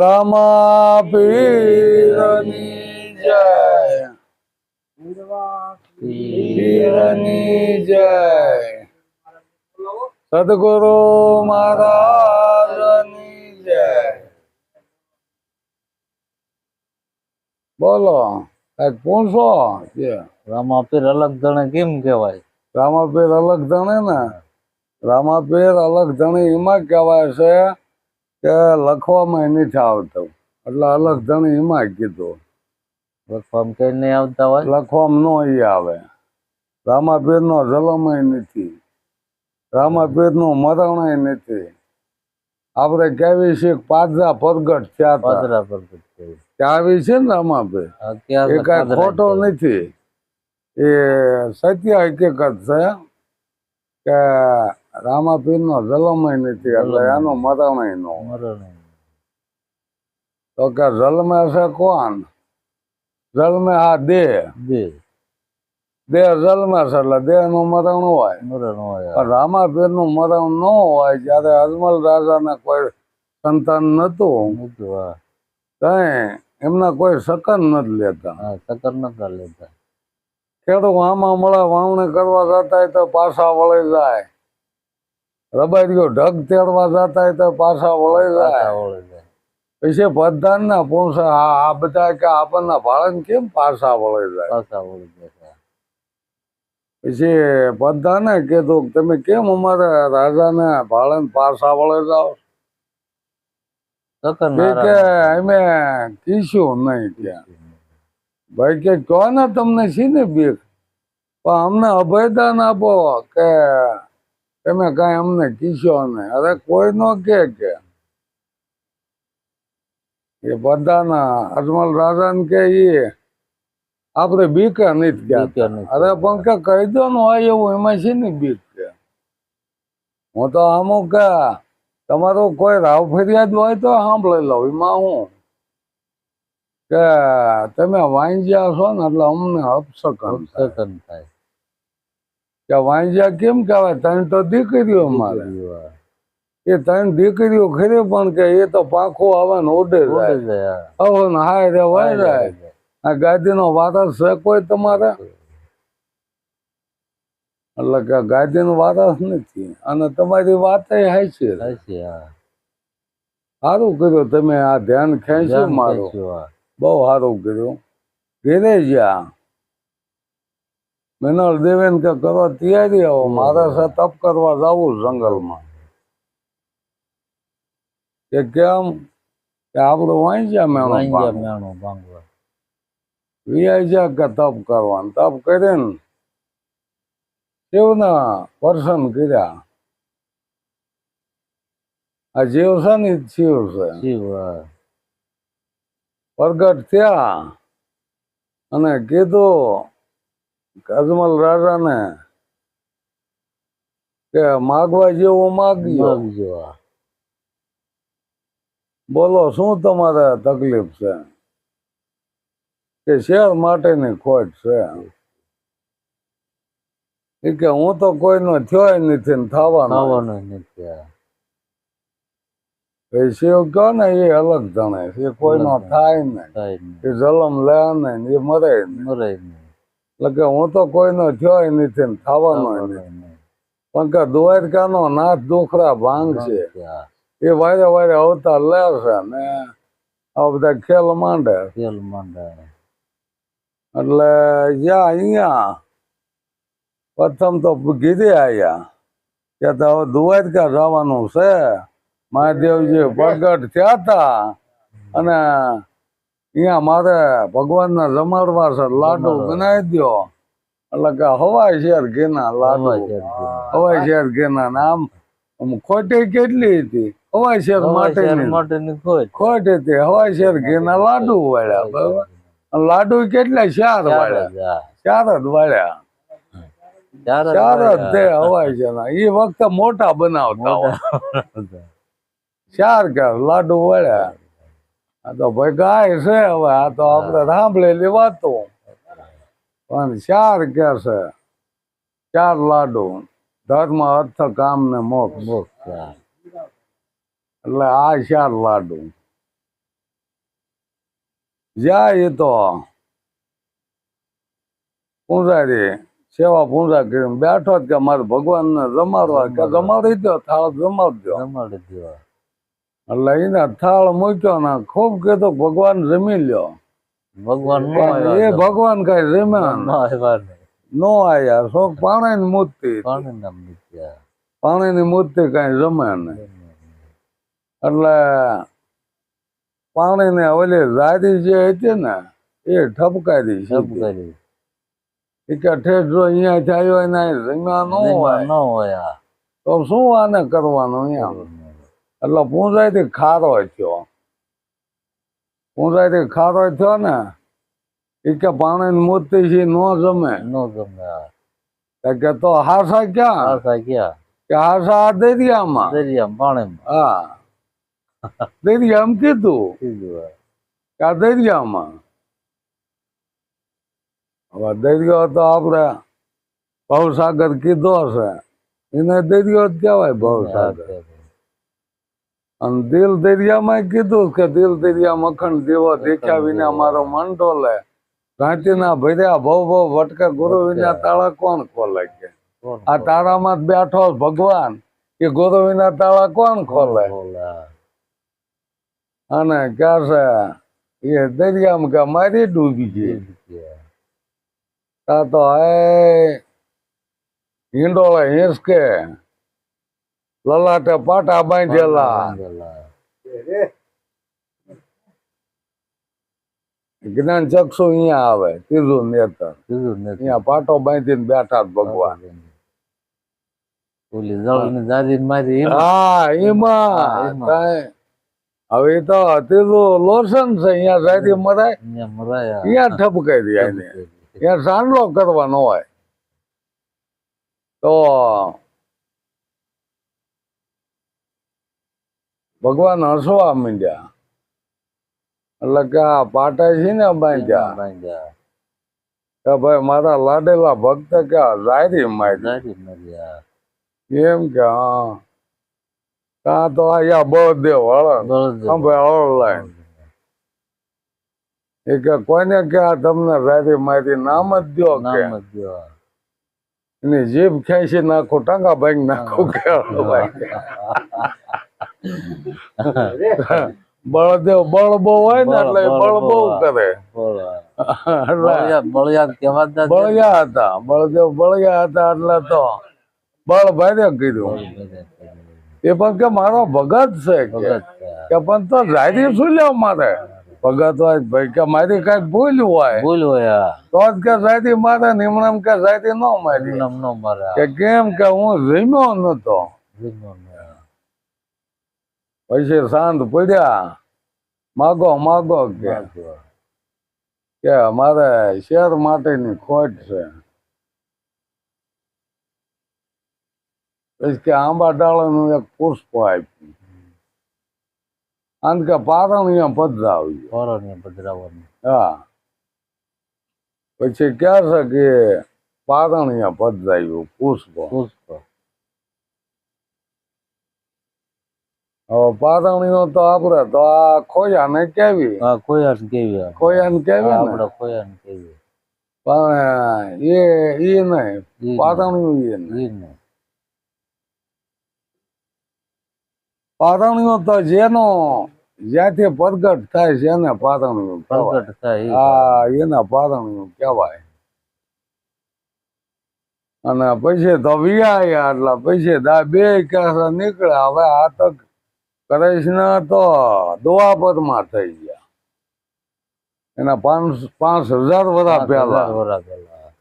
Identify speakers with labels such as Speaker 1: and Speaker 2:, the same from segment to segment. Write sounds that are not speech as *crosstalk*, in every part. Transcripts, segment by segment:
Speaker 1: રામા પીરની જય. પીરની જય. સદગુરુ મહારાજની જય. બોલો કંઈક પૂછો? કે
Speaker 2: રામાપીર અલગ જણે કેમ કેવાય
Speaker 1: રામાપીર અલગ જણે ને? રામાપીર અલગ જણે એમાં કહેવાય છે કે લખવામાં નથી આવતું. એટલે અલગ જણ એમાં કીધું.
Speaker 2: લખવામાં કઈ નહીં આવતા હોય?
Speaker 1: લખવામાં નો આવે. રામાપીર નો જલમય નથી. રામાપીરનું મરણય નથી. આપણે કેવી છે પાદરા પ્રગટ થયા
Speaker 2: પાદરા
Speaker 1: આવી છે ને રામાપીર એ ખોટો નથી. એ સત્ય હકીકત છે. કે રામાપીર નો જલમય નથી એટલે એનો મરણય નો
Speaker 2: મરણ
Speaker 1: તો કે જલમે છે કોણ? જલમે આ દેહ. દેહ જલમે છે એટલે દેહનું મરણ હોય.
Speaker 2: મરણ હોય
Speaker 1: રામાપીરનું મરણ ન હોય જ્યારે અજમલ રાજાને કોઈ સંતાન નતું
Speaker 2: મૂક્યું,
Speaker 1: કઈ એમના કોઈ શકન નથી લેતા.
Speaker 2: સકન નતા લેતા.
Speaker 1: ખેડૂત આમાં મળે વાવણી કરવા જતા તો પાછા વળી જાય. રબારીઓ ઢગ તેડવા જતા તો પાછા વળી જાય.
Speaker 2: વળી જાય.
Speaker 1: પછી પ્રધાન ના પૂછે આ બધા કે આપણના ભાડન કેમ પાછા વળી જાય?
Speaker 2: પાછા વળી જાય
Speaker 1: પછી બધાને કીધું કે તમે કેમ અમારે રાજાને ભાડન પાછા વળી જાઓ? કે. અમે કીશું નહીં ત્યાં. ભાઈ કે કહો ને તમને છે ને બીક? પણ અમને અભયદાન આપો કે તમે કાંઈ અમને કીશો નહીં. અરે કોઈ નો કે કે. એ બધાના અજમલ રાજાને કે એ આપણે બીક ક્યાં?
Speaker 2: નથી.
Speaker 1: અરે પણ કે કહી દો ને હોય એવું એમાં છે ને બીક કે. હું તો અમુક કે તમારો કોઈ રાવ ફરિયાદ હોય તો સાંભળી લઉં એમાં હું? કે તમે વાંજ્યા છો ને એટલે અમને અપસકન અપસકન
Speaker 2: સકન થાય.
Speaker 1: કે વાંજ્યા કેમ કહેવાય? તને તો દીકરીઓ મારે. એ તને દીકરીઓ ખરી પણ કે એ તો પાંખો આવે ને જાય. હવે ને હાય રે વાય જાય. આ ગાદીનો વારસ છે કોઈ તમારે? એટલે કે ગાદી નો વારસ નથી. અને તમારી વાત હાય છે. સારું કર્યું તમે આ ધ્યાન ખેંચ્યું મારું. બહુ સારું કર્યું. ઘેરે મિનલ દેવેન કે કરવા તૈયારી આવો મારા સાથે તપ કરવા જવું જંગલમાં. કે કેમ? કે આપણે વાંચ્યા મેણો.
Speaker 2: ભાંગવા.
Speaker 1: વિયાઈ જા કે તપ કરવાનું? તપ કરીને શિવના દર્શન કર્યા. આ જીવ છે ને શિવ છે.
Speaker 2: શિવ.
Speaker 1: પ્રગટ થયા અને કીધું અજમલ રાજાને કે માગવા જેવું
Speaker 2: માગજો,
Speaker 1: બોલો શું તમારે તકલીફ છે? કે શેર માટેની ખોટ છે? કે હું તો કોઈનો થયો નથી થવાનો
Speaker 2: નથી,
Speaker 1: શિવ કહો ને એ અલગ જણે એ કોઈનો. થાય
Speaker 2: નહીં.
Speaker 1: એ જલમ લે ને એ મરે
Speaker 2: નહીં.
Speaker 1: એટલે કે હું તો કોઈનો થયો નથી ને થવાનો નથી
Speaker 2: નહીં.
Speaker 1: પણ કે દ્વારકાનો નાથ દુખરા ભાંગ છે. એ વારે વારે અવતાર લે છે ને આ બધા ખેલ માંડે
Speaker 2: ખેલ માંડે
Speaker 1: એટલે જ્યાં અહીંયા પ્રથમ તો ગીરે આયા કે તો હવે દ્વારકા જવાનું છે મહાદેવજી પ્રગટ થયા હતા. અને અહીંયા મારે ભગવાનના જમાડવા છે લાડુ બનાવી દો એટલે કે હવાઈ શેર ઘેના લાડુ.
Speaker 2: હવાઈ શેર ઘીના.
Speaker 1: શેર આમ ખોટી કેટલી હતી? હવાઈ શેર
Speaker 2: માટે શેર ખોટ.
Speaker 1: હતી. હવાઈ શેર ઘેના લાડુ વાળ્યા બરાબર? લાડુ કેટલા ચાર
Speaker 2: ચાર
Speaker 1: વાળ્યા? ચાર જ વાળ્યા.
Speaker 2: ચાર જ.
Speaker 1: તે હવાઈ શેર એ વખતે મોટા બનાવતા. ચાર કે લાડુ વળ્યા આ તો ભાઈ ગાય છે હવે આ તો આપણે સાંભળેલી વાતો. પણ ચાર કે છે? ચાર લાડુ. ધર્મ અર્થ કામ ને મોક્ષ.
Speaker 2: મોક્ષ,
Speaker 1: એટલે આ ચાર લાડુ. જાય એ તો. પૂંજારી સેવા પૂંજા કરી બેઠો કે મારે ભગવાનને જમાડવા કે જમાડી દો થાળ જમાડજો
Speaker 2: જમાડી દેવા
Speaker 1: એટલે એને થાળ મૂક્યો ને ખૂબ કીધું ભગવાન જમી લ્યો.
Speaker 2: ભગવાન
Speaker 1: એ ભગવાન કઈ જમ્યા
Speaker 2: નો આવ્યા
Speaker 1: નો આયા શોક પાણીની મૂર્તિ
Speaker 2: પાણી
Speaker 1: ની મૂર્તિ કઈ જમે નહીં એટલે પાણીને ઓલી જારી જે હતી ને એ ઠપકારી
Speaker 2: સબ
Speaker 1: છે
Speaker 2: કરી
Speaker 1: એ કે ઠેઠ જો અહીંયા હોય ને જમ્યા ન હોય.
Speaker 2: ન હોય
Speaker 1: તો શું આને કરવાનું અહીંયા એટલે પૂંજાઈથી ખારો થયો. પૂંજાઈથી ખારો થયો ને એ કે પાણીની મૂર્તિ છે ન જમે.
Speaker 2: નો
Speaker 1: જમે. કે તો હાસા ક્યાં?
Speaker 2: હાસા ક્યાં?
Speaker 1: કે હાસા આ દરિયામાં.
Speaker 2: દરિયામાં પાણીમાં.
Speaker 1: હા. દરિયામાં કીધું?
Speaker 2: કીધું.
Speaker 1: કે આ દરિયામાં. હવે દરિયો તો આપણે ભવસાગર કીધો છે એને દરિયો જ કહેવાય ભવસાગર. અને દિલ દરિયામાં કીધું કે દિલ દરિયા મખણ દેવો દેખ્યા વિના મારો મન ડોલે ઘાંટીના ભર્યા ભવ ભવ ભટકા ગુરુ વિના તાળા કોણ ખોલે કે? આ તારામાં જ બેઠો ભગવાન. કે ગુરુ વિના તાળા કોણ ખોલે? અને કે છે? એ દરિયામાં કે મારી ડૂબી ગઈ. તા તો હે હિંડોળે હિંસકે. લલાટે પાટા બાંધેલા. જ્ઞાન ચક્ષુ અહીંયા આવે ત્રીજું નેત્ર.
Speaker 2: કીધું નથી
Speaker 1: અહીંયા પાટો બાંધીને બેઠા ભગવાન.
Speaker 2: ઓલી જળની દાદી મારી
Speaker 1: હા એમાં. હવે તો ત્રીજું લોશન છે અહીંયા જાતિ મરાય.
Speaker 2: મરાયા.
Speaker 1: અહીંયા ઠપકાઈ દે. અહીંયા સાંડલો કરવાનો હોય. તો ભગવાન હસવા માંડ્યા એટલે કે આ પાટા છે ને બાંધ્યા. કે ભાઈ મારા લાડેલા ભક્ત કે આ
Speaker 2: માર્યા.
Speaker 1: એમ કે હા. ત્યાં તો અહીંયા બળદેવ ખંભે હળલાઈન એ કે કોઈને કે આ તમને જારી મારી નામ જ દો કે.
Speaker 2: નામ જ દ્યો.
Speaker 1: એની જીભ ખેંચી નાખો ટાંગા ભાઈ નાખો કે. *laughs* *laughs* બળદેવ બળ બહુ હોય ને એટલે
Speaker 2: બળ-
Speaker 1: બહુ કરે.
Speaker 2: બળિયા
Speaker 1: હતા. બળદેવ બળિયા હતા એટલે તો બળ ભાઈ કીધું. એ પણ કે મારો ભગત છે કે. પણ તો રાજી શું લેવા મારે? ભગત હોય ભાઈ કે મારી કંઈક ભૂલ હોય.
Speaker 2: ભૂલ હોય
Speaker 1: તો જ કે રાયતી મારે નિમણમ કે રાયતી ન મારી.
Speaker 2: નામ નો મારે
Speaker 1: કે કેમ કે હું રીમ્યો નતો.
Speaker 2: ને.
Speaker 1: પછી શાંત પડ્યા માગો માગો કે કે મારે શેર માટેની ખોટ છે. પછી કે આંબા ડાળાનું એક પુષ્પ આપ્યું. આમ કે પારણીય પધરાવ્યું.
Speaker 2: પોરાને પધરાવવાનું.
Speaker 1: હા. પછી કે છે કે પારણીય પધરાવ્યું પુષ્પ.
Speaker 2: પુષ્પ.
Speaker 1: પારણીઓ તો આપડે તો આ ખોયાને કેવી?
Speaker 2: આ ખોયાને કેવી
Speaker 1: ખોયા
Speaker 2: ને
Speaker 1: કેવી
Speaker 2: આપડે ખોયા ને કેવી.
Speaker 1: પણ એ એ નહીં
Speaker 2: ઈ
Speaker 1: એ નહીં.
Speaker 2: ઈ
Speaker 1: તો જેનો જ્યાંથી પ્રગટ થાય છે એને કહેવાય.
Speaker 2: પ્રગટ થાય
Speaker 1: હા એના પારણીયું કહેવાય. અને પછી તો વિયા એટલે પછી દા બે કેસા નીકળ્યા? હવે આ તો કૃષ્ણ તો દુઆપદમાં થઈ ગયા. એના પાંચ પાંચ હજાર વર્ષ
Speaker 2: પેલા
Speaker 1: પહેલા.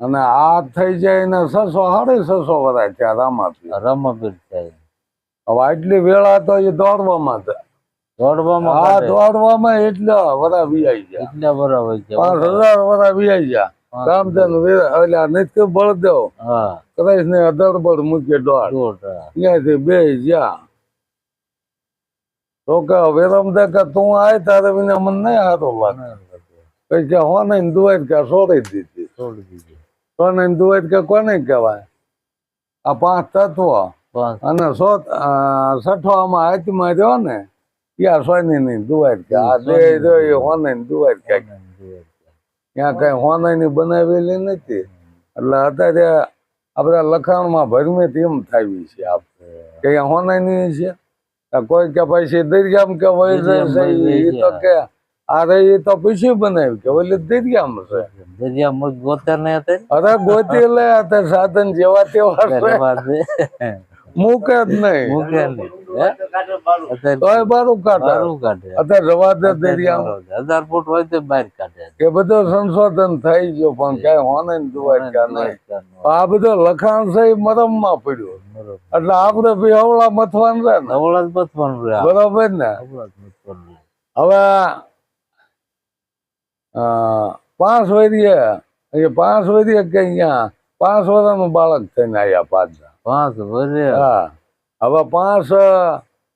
Speaker 1: અને આ થઈ જાય એને છસો સાડી છસો વર્ષ થયા રામાપીર.
Speaker 2: રમપીર થાય.
Speaker 1: હવે આટલી વેળા તો એ દોડવામાં
Speaker 2: દોડવામાં
Speaker 1: હા દોડવામાં એટલા વરા વિયાઈ ગયા.
Speaker 2: એટલા હોય છે.
Speaker 1: પાંચ હજાર વરા વિયાઈ ગયા. રામચંદ વીર એટલે નિત્ય બળદેવ
Speaker 2: હા.
Speaker 1: કદાચ ને અધરબડ મૂકી દોડ
Speaker 2: દોડ.
Speaker 1: ત્યાંથી બે જ્યાં. તો કે હવે દે કે તું આય તારે વિના મને નહીં હારો લાગે પછી કે હો નહીં દુવાઈ કે છોડી દીધી.
Speaker 2: છોડી દીધી.
Speaker 1: તો નહીં દુવાઈ કે કોને કહેવાય? આ પાંચ તત્વ. અને સો છઠ્ઠામાં હાથમાં રહ્યો ને યા સોની ની દુવાઈ કે આ દે રહ્યો એ હોને ની દુવાઈ કે ત્યાં કઈ હોનાઈ ની બનાવેલી નથી. એટલે અત્યારે આપણે લખાણમાં ભરમે તેમ થાય છે. આપણે કે અહીંયા હોનાઈ ની છે. કોઈ કે ભાઈ દરિયામ કે વહી એ તો કે આ રહી એ તો પછી બનાવ્યું કે ઓલી દરિયામ છે.
Speaker 2: દરિયા મુજ ગોતર ને?
Speaker 1: અરે ગોતી લે સાધન જેવા તેવા છે. મૂકે જ નહીં.
Speaker 2: મૂકે નહીં.
Speaker 1: બારું કાઢે.
Speaker 2: બારું કાઢે.
Speaker 1: અત્યારે રવા દે દરિયામાં
Speaker 2: હજાર ફૂટ હોય તો બહાર કાઢે.
Speaker 1: એ બધો સંશોધન થઈ ગયો પણ કઈ હોને આ બધો લખાણ છે એ મરમમાં પડ્યું. એટલે આપણે બી હવળા મથવાનું રહે ને.
Speaker 2: હવળા જ મથવાનું
Speaker 1: બરોબર ને. હવે પાંચ વર્ષીએ એ પાંચ વર્ષીએ કે અહીંયા? પાંચ વર્ષનું બાળક થઈને આવ્યા પાછા
Speaker 2: પાંચ વર્ષે
Speaker 1: હા. હવે પાંચ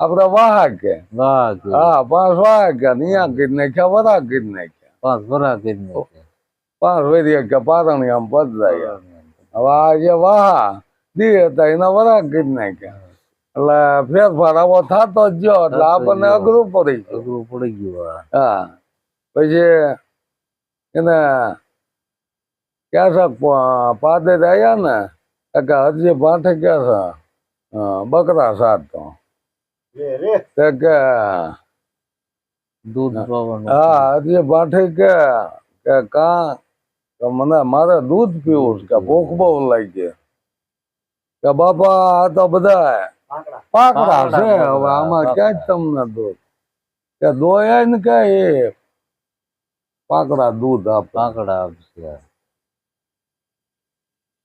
Speaker 1: આપડે વાહક વાહા કે.
Speaker 2: વાહ કે
Speaker 1: હા પાંચ વાહા કે અહીંયા કીધ નાખ્યા વરા કીધ નાખ્યા.
Speaker 2: પાંચ વરા કરી નાખ્યા.
Speaker 1: પાંચ વર્ષીએ કે પારણી આમ પધરાયા હવે આ જે વાહા દી હતા એના વરા કીધ નાખ્યા. એટલે ફેરફાર આવો થતો જ ગયો એટલે આપણને અઘરું પડી ગયું.
Speaker 2: અઘરું પડી ગયું.
Speaker 1: હા. પછી એને ક્યાં છે પ- પાદર આવ્યા ને હજી ભાઠે ગયા છે? બકરા સાત તો કે
Speaker 2: દૂધ
Speaker 1: હા હજી ભાઠે કે કે કા મને મારે દૂધ પીવું છે કે ભૂખ બહુ લાગી. કે બાપા આ તો બધા પાકડા. છે હવે આમાં ક્યાં તમને દૂધ. કે દોયા ને કે એ પાકડા દૂધ આપ.
Speaker 2: પાકડા આપશે.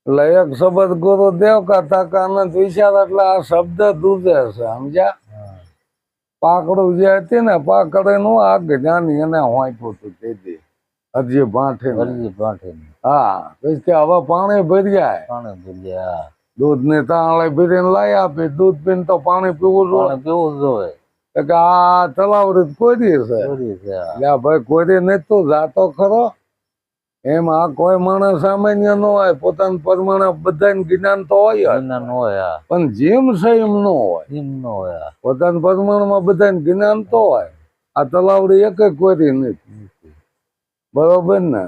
Speaker 1: એક શબ્દ ગુરુ દેવ કા કાનંદ વિચાર એટલે આ શબ્દ દૂધે છે સમજ્યા? પાકડું જે હતી ને પાકડે નું આ જ્ઞાની એને હોંપ્યું હતું તેથી હજી ભાંઠે
Speaker 2: વરજી ભાંઠે
Speaker 1: હા પછી હવે પાણી ભરી જાય
Speaker 2: પાણી ભરી જાય
Speaker 1: દૂધ ને તાળે ભરીને લાવી આપી. દૂધ પીને તો પાણી પીવું જોઈએ.
Speaker 2: પીવું જોઈએ.
Speaker 1: કે આ તલાવડી કોરી છે. ભાઈ કોરી નહીં તું જાતો ખરો. એમ આ કોઈ માણસ સામાન્ય ન હોય પોતાના પ્રમાણે બધાને જ્ઞાન તો હોય
Speaker 2: જ્ઞાન ન હોય આ.
Speaker 1: પણ જેમ છે એમ ન હોય.
Speaker 2: એમ ન હોય.
Speaker 1: પોતાના પરમાણમાં બધાને જ્ઞાન તો હોય. આ તલાવડી એક કોરી નથી. બરોબર ને?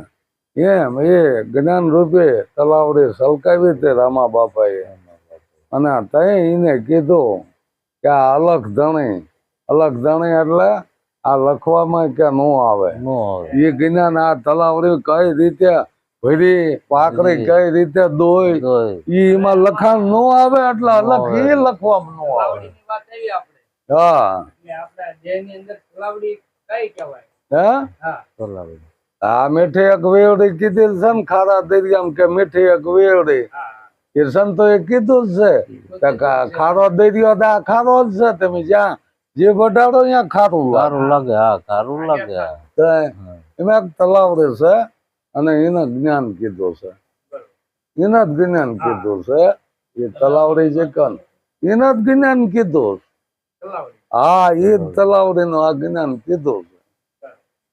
Speaker 1: એમ એ જ્ઞાન રૂપે તલાવડી સલકાવી તે રામા બાપાએ. અને તઈ એને કીધું કે આ અલગ ધણી. અલગ ધણી એટલે આ લખવામાં કે નો આવે.
Speaker 2: ન
Speaker 1: એ જ્ઞાન આ તલાવડી કઈ રીતે ભરી પાકરી કઈ રીતે દોય એમાં લખાણ નો આવે એટલે અલગ એ લખવામાં નો આવે.
Speaker 3: તલાવડીની વાત આવી આપણે.
Speaker 1: હા.
Speaker 3: એટલે આપણા દેહની અંદર તલાવડી કઈ કહેવાય?
Speaker 1: હે? આ મીઠી એક વેવડી કીધી છે ને ખારા દરિયામાં કે મીઠી એક વેવડી
Speaker 3: હા.
Speaker 1: એ કીધું જ છે. તો કા- ખારો દરિયો તો આ ખારો જ છે તમે જ્યાં જે બટાડો અહીંયા ખારું
Speaker 2: ખારું લાગે હા ખારું લાગે
Speaker 1: એમાં એક તલાવ રહેશે અને એને જ્ઞાન કીધું છે. એને જ જ્ઞાન કીધું છે. એ તલાવડી જે કન એને જ જ્ઞાન કીધું હા એ જ તલાવડી નું આ જ્ઞાન કીધું છે.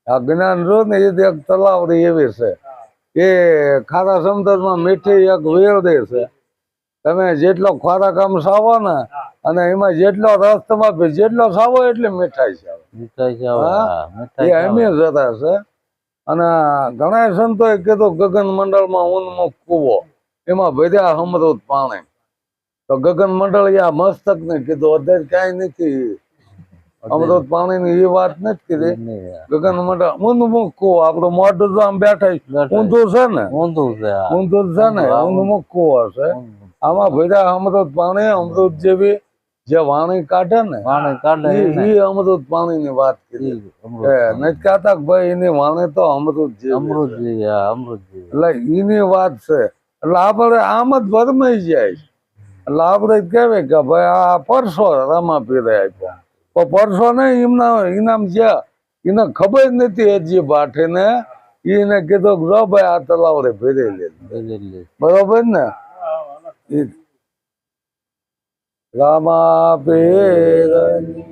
Speaker 1: આ જ્ઞાન જો ને એ એક તલાવડી એવી છે. એ ખારા માં મીઠી એક વેરડી છે. તમે જેટલો ખોરાક આમ સાવો ને અને એમાં જેટલો રસ તમારે જેટલો ખાવો એટલી મીઠાઈ છે
Speaker 2: મીઠાઈ.
Speaker 1: એ. જતા અને ઘણા સંતોએ કીધું ગગન મંડળમાં ઉન્મુખ કૂવો. એમાં ભેદ્યા અમૃત પાણી. તો ગગન મંડળ આ મસ્તક ને કીધું અત્યારે ક્યાંય નથી. અમૃત પાણી ની એ વાત નથી કીધી. ગગન મંડળ ઉન્મુખ કૂવો આપણું મોઢું તો આમ બેઠા. ઊંધું છે ને?
Speaker 2: ઊંધું છે.
Speaker 1: ઊંધું છે ને?
Speaker 2: ઊંધું,
Speaker 1: ઉન્મુખ કૂવો છે આમાં ભેદ્યા અમૃત પાણી અમૃત જેવી જે વાણી કાઢે ને
Speaker 2: વાણી કાઢે
Speaker 1: એ અમૃત પાણી ની વાત કરી નથી કહેતા કે ભાઈ એની વાણી તો અમૃત જેવી
Speaker 2: અમૃત. અમૃત.
Speaker 1: એટલે એની વાત છે. એટલે આપણે આમ જ ભરમાઈ જાય. એટલે આપણે કહેવાય કે ભાઈ આ પરસો રામા પીરે આપ્યા. તો પરસો ને એમના ઇનામ છે એને ખબર નથી હજી બાઠીને. ને એને કીધું કે જો ભાઈ આ તલાવડે ફેરી લે. બરોબર ને? Rama Pedani.